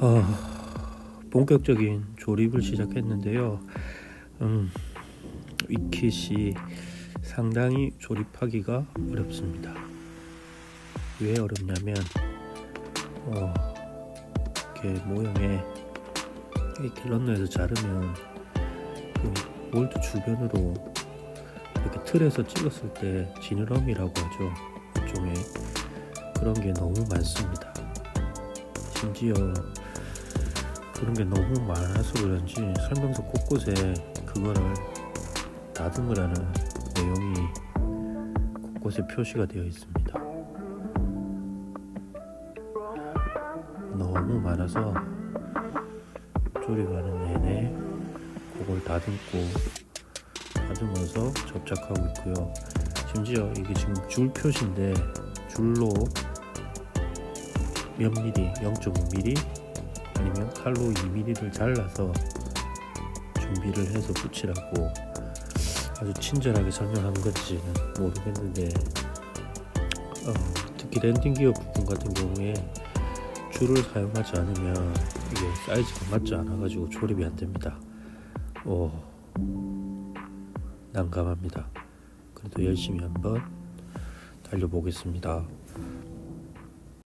아, 본격적인 조립을 시작했는데요. 음, 이 킷이 상당히 조립하기가 어렵습니다. 왜 어렵냐면 어, 이렇게 모형에 이렇게 런너에서 자르면 그 몰드 주변으로 이렇게 틀에서 찍었을 때 지느러미라고 하죠. 일종의 그런 게 너무 많습니다. 심지어 그런 게 너무 많아서 그런지 설명서 곳곳에 그거를 다듬으라는 내용이 곳곳에 표시가 되어 있습니다. 너무 많아서 조립하는 내내 그걸 다듬고 다듬어서 접착하고 있고요. 심지어 이게 지금 줄 표시인데 줄로 몇 미리, 0.5mm 아니면 칼로 2mm를 잘라서 준비를 해서 붙이라고 아주 친절하게 설명한 건지는 모르겠는데 어, 특히 랜딩 기어 부분 같은 경우에 줄을 사용하지 않으면 이게 사이즈가 맞지 않아 가지고 조립이 안 됩니다. 오 난감합니다. 그래도 열심히 한번 달려보겠습니다.